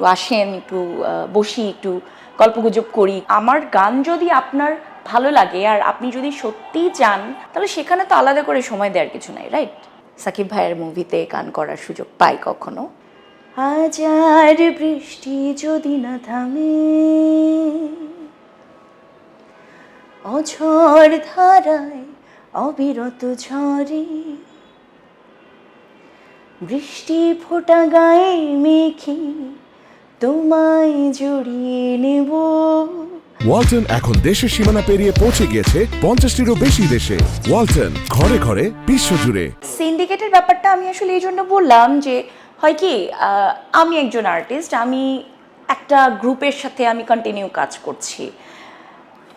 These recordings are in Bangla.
একটু আসেন, একটু বসি, একটু গল্পগুজব করি। আমার গান যদি আপনার ভালো লাগে আর আপনি যদি সত্যিই চান, তাহলে সেখানে তো আলাদা করে সময় দেওয়ার কিছু নাই রাইট সাকিব ভাইয়ের মুভিতে গান করার সুযোগ পাই কখনো। হাজার বৃষ্টি যদি না থামে অঝড় ধারায় অবিরত ঝরে বৃষ্টি ফোটা গায়ে মেখে তোমায় জড়িয়ে নেব। ওয়ালটন এখন দেশের সীমানা পেরিয়ে পৌঁছে গিয়েছে পঞ্চাশটিরও বেশি দেশে। ওয়ালটন ঘরে ঘরে বিশ্বজুড়ে। সিন্ডিকেটের ব্যাপারটা আমি আসলে এই জন্য বললাম যে হয় কি আমি একজন আর্টিস্ট আমি একটা গ্রুপের সাথে আমি কন্টিনিউ কাজ করছি।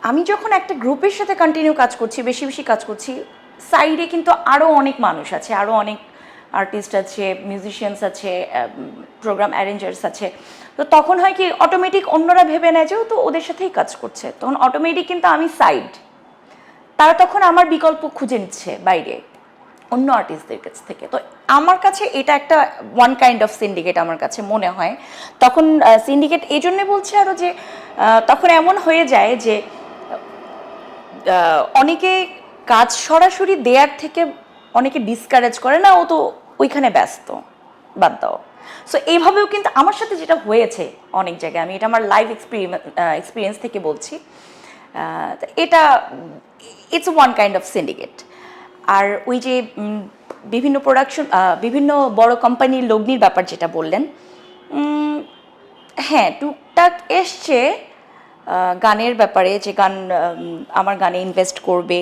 আমি যখন একটা গ্রুপের সাথে কন্টিনিউ কাজ করছি বেশি বেশি কাজ করছি সাইডে কিন্তু আরও অনেক মানুষ আছে আরও অনেক আর্টিস্ট আছে মিউজিশিয়ানস আছে প্রোগ্রাম অ্যারেঞ্জার্স আছে। তো তখন হয় কি অটোমেটিক অন্যরা ভেবে নেয় যে তো ওদের সাথেই কাজ করছে। তখন অটোমেটিক কিন্তু আমি সাইড তারা তখন আমার বিকল্প খুঁজে নিচ্ছে বাইরে, অন্য আর্টিস্টদের কাছ থেকে। তো আমার কাছে এটা একটা ওয়ান কাইন্ড অফ সিন্ডিকেট আমার কাছে মনে হয়। তখন সিন্ডিকেট এই জন্যে বলছে আরও যে তখন এমন হয়ে যায় যে অনেকে কাজ সরাসরি দেয়ার থেকে অনেকে ডিসকারেজ করে, না ও তো ওইখানে ব্যস্ত, বাদ দাও। সো এইভাবেও কিন্তু আমার সাথে যেটা হয়েছে অনেক জায়গায়, আমি এটা আমার লাইভ এক্সপিরিয়েন্স থেকে বলছি। এটা it's one kind of syndicate আর ওই যে বিভিন্ন প্রোডাকশন বিভিন্ন বড় কোম্পানির লগ্নির ব্যাপার যেটা বললেন হ্যাঁ টুকটাক এসছে গানের ব্যাপারে যে গান আমার গানে ইনভেস্ট করবে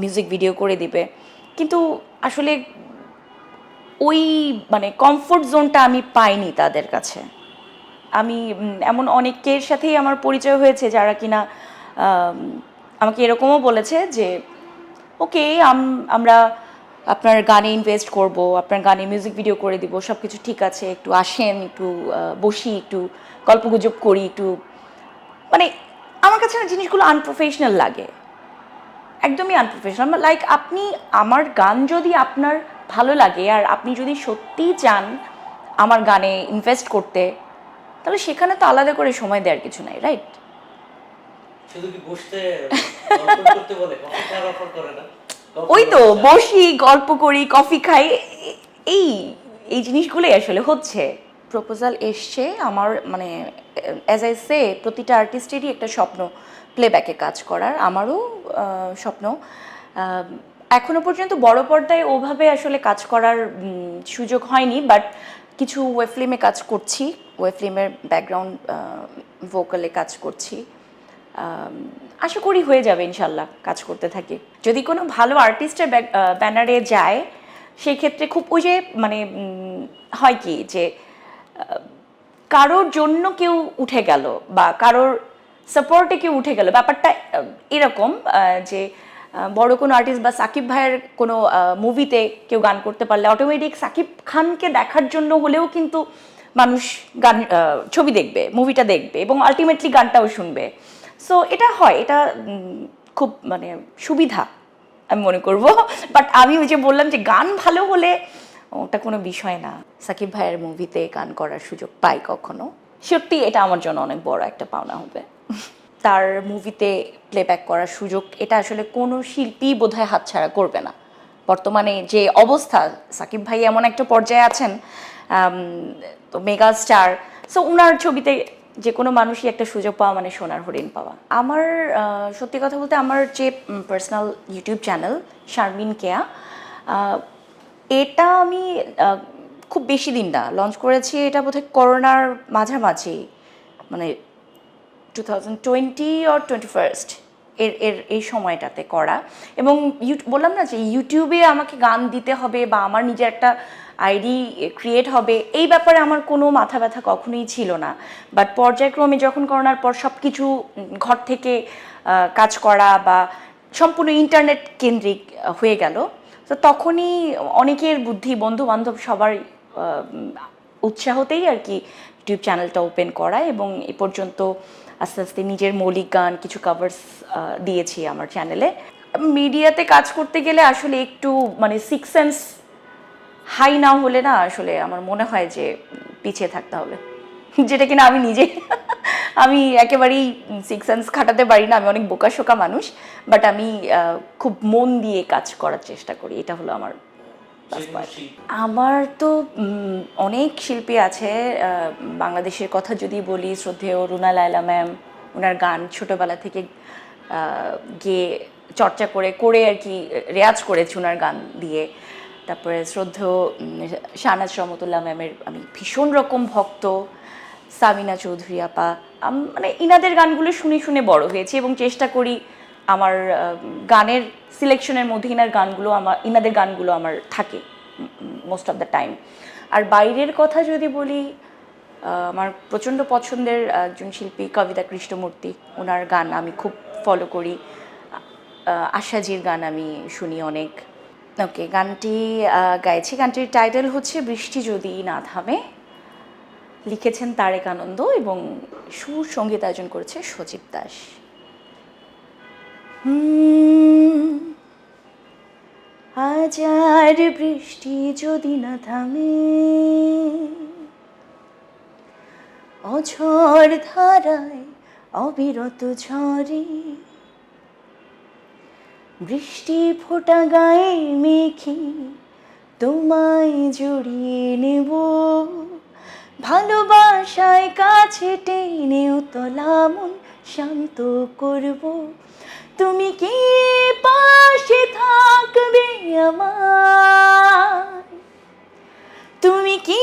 মিউজিক ভিডিও করে দিবে। কিন্তু আসলে ওই মানে কমফোর্ট জোনটা আমি পাইনি তাদের কাছে। আমি এমন অনেকের সাথেই আমার পরিচয় হয়েছে যারা কিনা আম, আমাকে এরকমও বলেছে যে ওকে আমরা আপনার গানে ইনভেস্ট করব আপনার গানে মিউজিক ভিডিও করে দিব সব কিছু ঠিক আছে একটু আসেন একটু বসি একটু গল্পগুজব করি একটু। মানে আমার কাছে জিনিসগুলো আনপ্রফেশনাল লাগে। একদমই আনপ্রফেশনাল লাইক আপনি আমার গান যদি আপনার ভালো লাগে আর আপনি যদি সত্যিই চান আমার গানে ইনভেস্ট করতে তাহলে সেখানে তো আলাদা করে সময় দেওয়ার কিছু নাই রাইট শুধু কি বসতে করতে বলে? কফি খাওয়ার অফার করে না? ওই তো বসে- গল্প করি কফি খাই এই এই জিনিসগুলোই আসলে হচ্ছে। প্রপোজাল এসছে আমার মানে অ্যাজ আই সে প্রতিটা আর্টিস্টেরই একটা স্বপ্ন প্লেব্যাকে কাজ করার আমারও স্বপ্ন। এখনও পর্যন্ত বড় পর্দায় ওভাবে আসলে কাজ করার সুযোগ হয়নি বাট কিছু ওয়েব ফিল্মে কাজ করছি। ওয়েব ফিল্মের ব্যাকগ্রাউন্ড ভোকালে কাজ করছি। আশা করি হয়ে যাবে ইনশাল্লাহ কাজ করতে থাকি। যদি কোনো ভালো আর্টিস্টের ব্যানারে যায় সেই ক্ষেত্রে খুব ওই যে মানে হয় কি যে কারোর জন্য কেউ উঠে গেল বা কারোর সাপোর্টে কেউ উঠে গেল, ব্যাপারটা এরকম যে বড় কোনো আর্টিস্ট বা সাকিব ভাইয়ের কোনো মুভিতে কেউ গান করতে পারলে অটোমেটিক সাকিব খানকে দেখার জন্য হলেও কিন্তু মানুষ গান ছবি দেখবে মুভিটা দেখবে এবং আলটিমেটলি গানটাও শুনবে। সো এটা হয়, এটা খুব মানে সুবিধা, আমি মনে করব। বাট আমি ওই যে বললাম যে গান ভালো হলে ওটা কোনো বিষয় না। সাকিব ভাইয়ের মুভিতে গান করার সুযোগ পাই কখনো। সত্যি এটা আমার জন্য অনেক বড় একটা পাওনা হবে। তার মুভিতে প্লেব্যাক করার সুযোগ, এটা আসলে কোনো শিল্পী বোধহয় হাতছাড়া করবে না। বর্তমানে যে অবস্থা, সাকিব ভাই এমন একটা পর্যায়ে আছেন তো মেগা স্টার সো ওনার ছবিতে যে কোনো মানুষই একটা সুযোগ পাওয়া মানে সোনার হরিণ পাওয়া। আমার সত্যি কথা বলতে আমার যে personal YouTube channel Sharmin Keya এটা আমি খুব বেশি দিন না। লঞ্চ করেছি এটা বোধহয় করোনার মাঝামাঝি মানে two thousand twenty twenty first এর এর, এই সময়টাতে করা। এবং বললাম না যে ইউটিউবে আমাকে গান দিতে হবে বা আমার নিজের একটা আইডি ক্রিয়েট হবে, এই ব্যাপারে আমার কোনো মাথা ব্যথা কখনোই ছিল না। বাট পর্যায়ক্রমে যখন করোনার পর সব কিছু ঘর থেকে কাজ করা বা সম্পূর্ণ ইন্টারনেট কেন্দ্রিক হয়ে গেল। তো তখনই অনেকের বুদ্ধি বন্ধু বান্ধব সবার উৎসাহতেই আর কি ইউটিউব চ্যানেলটা ওপেন করা এবং এ পর্যন্ত আস্তে আস্তে নিজের মৌলিক গান কিছু কাভার্স দিয়েছি আমার চ্যানেলে মিডিয়াতে কাজ করতে গেলে আসলে একটু মানে সিক্স সেন্স হাই না হলে না আসলে আমার মনে হয় যে পিছিয়ে থাকতে হবে। যেটা কিনা আমি নিজে আমি একেবারেই সিক্স সেন্স খাটাতে পারি না, আমি অনেক বোকাশোকা মানুষ বাট আমি খুব মন দিয়ে কাজ করার চেষ্টা করি। এটা হলো আমার আমার তো অনেক শিল্পী আছে বাংলাদেশের কথা যদি বলি শ্রদ্ধেয় রুনা লায়লা ম্যাম ওনার গান ছোটবেলা থেকে গিয়ে চর্চা করে করে আর কি রেয়াজ করেছি ওনার গান দিয়ে। তারপরে শ্রদ্ধেয় শাহনাজ রহমতুল্লাহ ম্যামের আমি ভীষণ রকম ভক্ত সামিনা চৌধুরী আপা আম- মানে ইনাদের গানগুলো শুনে শুনে বড় হয়েছি এবং চেষ্টা করি আমার গানের সিলেকশনের মধ্যে ইনার গানগুলো আমার, ইনাদের গানগুলো আমার থাকে মোস্ট অফ দ্য টাইম আর বাইরের কথা যদি বলি আমার প্রচণ্ড পছন্দের একজন শিল্পী কবিতা কৃষ্ণমূর্তি ওনার গান আমি খুব ফলো করি। আশাজির গান আমি শুনি অনেক। ওকে, গানটি গাইছি। গানটির টাইটেল হচ্ছে বৃষ্টি যদি না থামে লিখেছেন তারেক আনন্দ এবং সুর সংগীত আয়োজন করেছে সজীব দাস। আর বৃষ্টি যদি না থামে অঝড় ধারায় অবিরত ঝরে বৃষ্টি ফোটা গায়ে মেখে তোমায় জড়িয়ে নেব। ভালোবাসায় কাছে টেনেও তলামন শান্ত করব। তুমি কি পাশে থাকবে আমার তুমি কি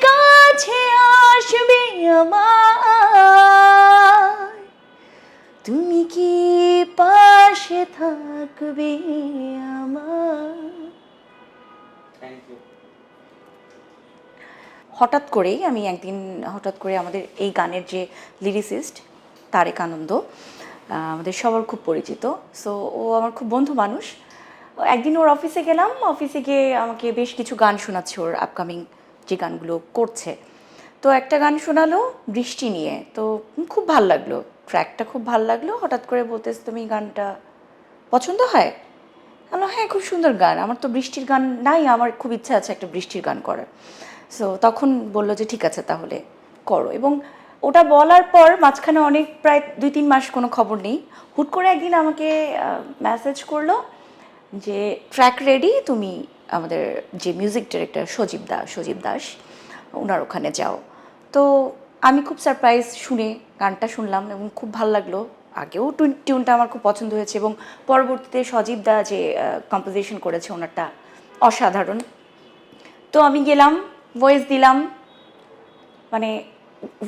কাছে আসবে আমার তুমি কি পাশে থাকবে আমার হঠাৎ করেই আমি একদিন হঠাৎ করে আমাদের এই গানের যে লিরিসিস্ট তারেক আনন্দ আমাদের সবার খুব পরিচিত। সো ও আমার খুব বন্ধু মানুষ। একদিন ওর অফিসে গেলাম। অফিসে গিয়ে আমাকে বেশ কিছু গান শোনাচ্ছে ওর আপকামিং যে গানগুলো করছে। তো একটা গান শোনালো বৃষ্টি নিয়ে। তো খুব ভালো লাগল। ট্র্যাকটা খুব ভালো লাগল। হঠাৎ করে বলতেছে, তুমি গানটা পছন্দ হয়? আমি হ্যাঁ খুব সুন্দর গান। আমার তো বৃষ্টির গান নাই। আমার খুব ইচ্ছা আছে একটা বৃষ্টির গান করার। সো তখন বলল যে, ঠিক আছে তাহলে করো। এবং ওটা বলার পর মাঝখানে অনেক প্রায় দুই, তিন মাস কোনো খবর নেই। হুট করে একদিন আমাকে মেসেজ করল যে ট্র্যাক রেডি তুমি আমাদের যে মিউজিক ডিরেক্টর সজীব দাস সজীব দাস ওনার ওখানে যাও। তো আমি খুব সারপ্রাইজ শুনে, গানটা শুনলাম এবং খুব ভালো লাগল। আগেও টিউনটা আমার খুব পছন্দ হয়েছে এবং পরবর্তীতে সজীব দা যে কম্পোজিশন করেছে ওনারটা অসাধারণ। তো আমি গেলাম ভয়েস দিলাম। মানে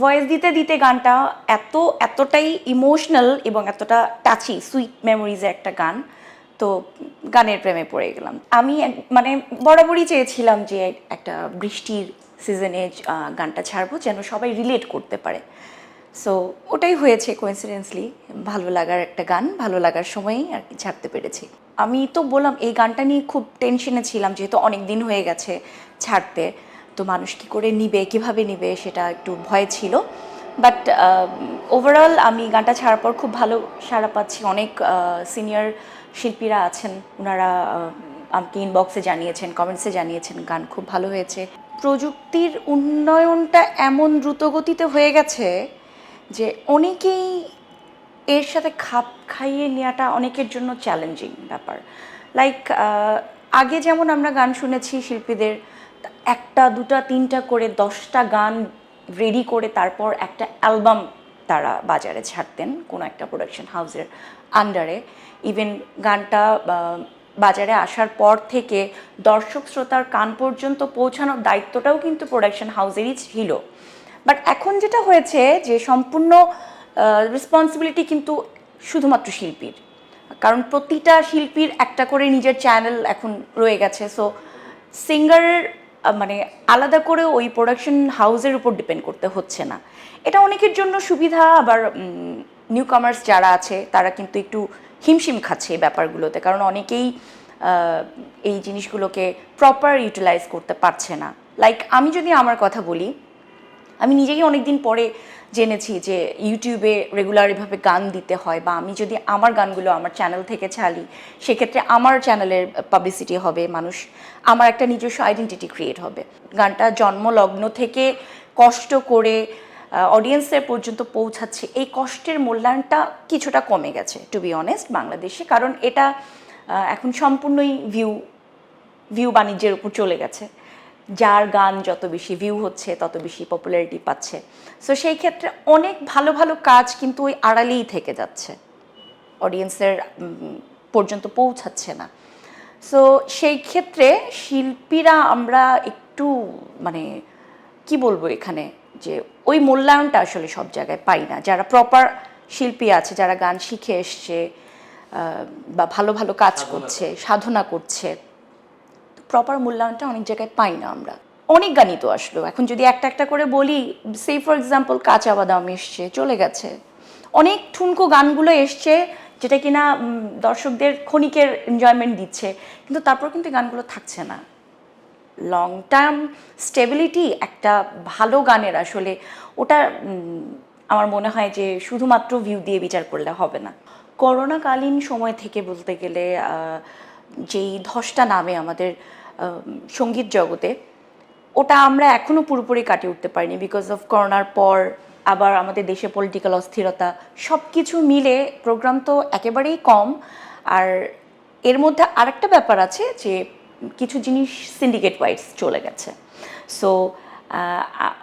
ভয়েস দিতে দিতে গানটা এত, এতটাই ইমোশনাল এবং এতটা টাচি সুইট মেমোরিজের একটা গান। তো গানের প্রেমে পড়ে গেলাম। আমি মানে বরাবরই চেয়েছিলাম যে একটা বৃষ্টির সিজনে গানটা ছাড়বো যেন সবাই রিলেট করতে পারে। সো ওটাই হয়েছে কোইন্সিডেন্সলি ভালো লাগার একটা গান, ভালো লাগার সময়ই আর কি ছাড়তে পেরেছি। আমি তো বললাম, এই গানটা নিয়ে খুব টেনশনে ছিলাম, যেহেতু অনেক দিন হয়ে গেছে ছাড়তে। তো মানুষ কি করে নিবে কীভাবে নিবে সেটা একটু ভয় ছিল। বাট ওভারঅল আমি গানটা ছাড়ার পর খুব ভালো সাড়া পাচ্ছি। অনেক সিনিয়র শিল্পীরা আছেন ওনারা আহ, আমাকে ইনবক্সে জানিয়েছেন কমেন্টসে জানিয়েছেন গান খুব ভালো হয়েছে। প্রযুক্তির উন্নয়নটা এমন দ্রুতগতিতে হয়ে গেছে যে অনেকেই এর সাথে খাপ খাইয়ে নেওয়াটা অনেকের জন্য চ্যালেঞ্জিং ব্যাপার। লাইক আগে যেমন আমরা গান শুনেছি শিল্পীদের একটা, দুটা, তিনটা করে, দশটা গান রেডি করে তারপর একটা অ্যালবাম তারা বাজারে ছাড়তেন কোনো একটা প্রোডাকশন হাউসের আন্ডারে ইভেন গানটা বাজারে আসার পর থেকে দর্শক শ্রোতার কান পর্যন্ত পৌঁছানোর দায়িত্বটাও কিন্তু প্রোডাকশন হাউসেরই ছিল। বাট এখন যেটা হয়েছে যে সম্পূর্ণ রেসপন্সিবিলিটি কিন্তু শুধুমাত্র শিল্পীর। কারণ প্রতিটা শিল্পীর একটা করে নিজের চ্যানেল এখন রয়ে গেছে। সো সিঙ্গারের মানে আলাদা করে ওই প্রোডাকশন হাউসের উপর ডিপেন্ড করতে হচ্ছে না। এটা অনেকের জন্য সুবিধা, আবার নিউ কমার্স যারা আছে, তারা কিন্তু একটু হিমশিম খাচ্ছে এই ব্যাপারগুলোতে, কারণ অনেকেই এই জিনিসগুলোকে প্রপার ইউটিলাইজ করতে পারছে না। লাইক আমি যদি আমার কথা বলি আমি নিজেই অনেকদিন পরে জেনেছি যে ইউটিউবে রেগুলার এভাবে গান দিতে হয় বা আমি যদি আমার গানগুলো আমার চ্যানেল থেকে ছাড়ি, সেক্ষেত্রে আমার চ্যানেলের পাবলিসিটি হবে, মানুষ, আমার একটা নিজস্ব আইডেন্টিটি ক্রিয়েট হবে। গানটা জন্মলগ্ন থেকে কষ্ট করে অডিয়েন্সের পর্যন্ত পৌঁছাচ্ছে, এই কষ্টের মূল্যায়নটা কিছুটা কমে গেছে টু বি অনেস্ট বাংলাদেশে। কারণ এটা এখন সম্পূর্ণই ভিউ ভিউ বাণিজ্যের উপর চলে গেছে। যার গান যত বেশি ভিউ হচ্ছে তত বেশি পপুলারিটি পাচ্ছে। সো সেই ক্ষেত্রে অনেক ভালো ভালো কাজ কিন্তু ওই আড়ালেই থেকে যাচ্ছে। অডিয়েন্সের পর্যন্ত পৌঁছাচ্ছে না। সো সেই ক্ষেত্রে শিল্পীরা আমরা একটু মানে কি বলব এখানে? যে ওই মূল্যায়নটা আসলে সব জায়গায় পাই না। যারা প্রপার শিল্পী আছে যারা গান শিখে এসছে বা ভালো ভালো কাজ করছে। সাধনা করছে প্রপার মূল্যায়নটা অনেক জায়গায় পাই না আমরা। অনেক গানই তো আসলো। এখন যদি একটা একটা করে বলি সে ফর এক্সাম্পল কাঁচা বাদাম এসছে, চলে গেছে। অনেক ঠুনকো গানগুলো এসছে যেটা কিনা দর্শকদের ক্ষণিকের এনজয়মেন্ট দিচ্ছে। কিন্তু তারপর কিন্তু গানগুলো থাকছে না। লং টার্ম স্টেবিলিটি একটা ভালো গানের আসলে ওটা আমার মনে হয় যে শুধুমাত্র ভিউ দিয়ে বিচার করলে হবে না। করোনাকালীন সময় থেকে বলতে গেলে যেই ধসটা নামে আমাদের সংগীত জগতে, ওটা আমরা এখনও পুরোপুরি কাটিয়ে উঠতে পারিনি বিকজ অফ করোনার পর আবার আমাদের দেশে পলিটিক্যাল অস্থিরতা সব কিছু মিলে প্রোগ্রাম তো একেবারেই কম। আর এর মধ্যে আরেকটা ব্যাপার আছে যে কিছু জিনিস সিন্ডিকেট ওয়াইজ চলে গেছে। সো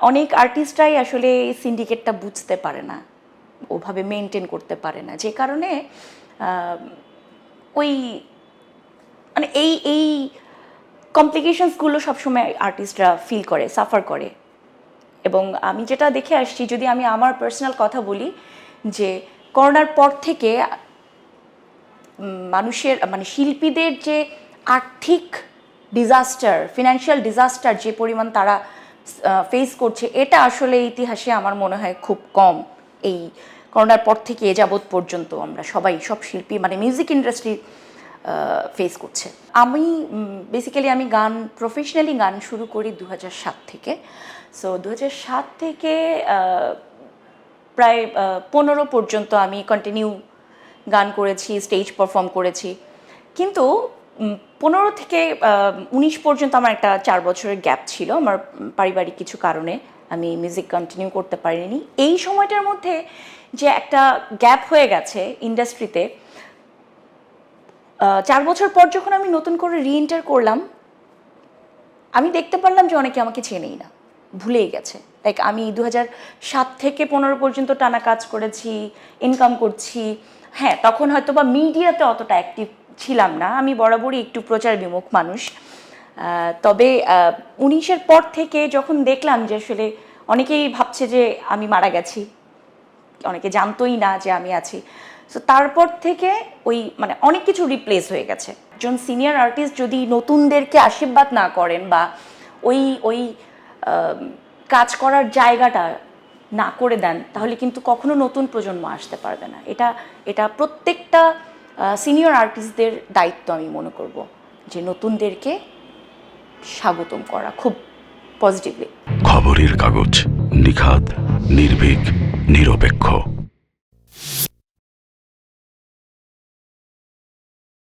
অনেক আর্টিস্টরাই আসলে এই সিন্ডিকেটটা বুঝতে পারে না, ওভাবে মেনটেন করতে পারে না। যে কারণে ওই মানে এই এই কমপ্লিকেশনসগুলো সবসময় আর্টিস্টরা ফিল করে সাফার করে। এবং আমি যেটা দেখে আসছি, যদি আমি আমার পার্সোনাল কথা বলি, যে করোনার পর থেকে মানুষের মানে শিল্পীদের যে আর্থিক ডিজাস্টার ফিনান্সিয়াল ডিজাস্টার যে পরিমাণ তারা ফেস করছে, এটা আসলে ইতিহাসে আমার মনে হয় খুব কম। এই করোনার পর থেকে এ যাবৎ পর্যন্ত আমরা সবাই, সব শিল্পী মানে মিউজিক ইন্ডাস্ট্রি ফেস করছে। আমি বেসিক্যালি আমি গান প্রফেশনালি গান শুরু করি দু সাত থেকে। সো দু সাত থেকে প্রায় পনেরো পর্যন্ত আমি কন্টিনিউ গান করেছি স্টেজ পারফর্ম করেছি। কিন্তু পনেরো থেকে উনিশ পর্যন্ত আমার একটা চার বছরের গ্যাপ ছিল। আমার পারিবারিক কিছু কারণে আমি মিউজিক কন্টিনিউ করতে পারিনি। এই সময়টার মধ্যে যে একটা গ্যাপ হয়ে গেছে ইন্ডাস্ট্রিতে চার বছর পর যখন আমি নতুন করে রিএন্টার করলাম, আমি দেখতে পারলাম যে অনেকে আমাকে চেনেই না, ভুলেই গেছে। লাইক আমি দু সাত থেকে পনেরো পর্যন্ত টানা কাজ করেছি ইনকাম করছি। হ্যাঁ তখন হয়তো বা মিডিয়াতে অতটা অ্যাক্টিভ ছিলাম না, আমি বরাবরই একটু প্রচার বিমুখ মানুষ তবে উনিশের পর থেকে যখন দেখলাম যে আসলে অনেকেই ভাবছে যে আমি মারা গেছি, অনেকে জানতোই না যে আমি আছি সো তারপর থেকে ওই মানে অনেক কিছু রিপ্লেস হয়ে গেছে। একজন সিনিয়র আর্টিস্ট যদি নতুনদেরকে আশীর্বাদ না করেন বা ওই ওই কাজ করার জায়গাটা না করে দেন, তাহলে কিন্তু কখনো নতুন প্রজন্ম আসতে পারবে না। এটা এটা প্রত্যেকটা সিনিয়র আর্টিস্টদের দায়িত্ব আমি মনে করব, যে নতুনদেরকে স্বাগতম করা খুব পজিটিভলি খবরের কাগজ, নিখাদ, নির্ভীক, নিরপেক্ষ।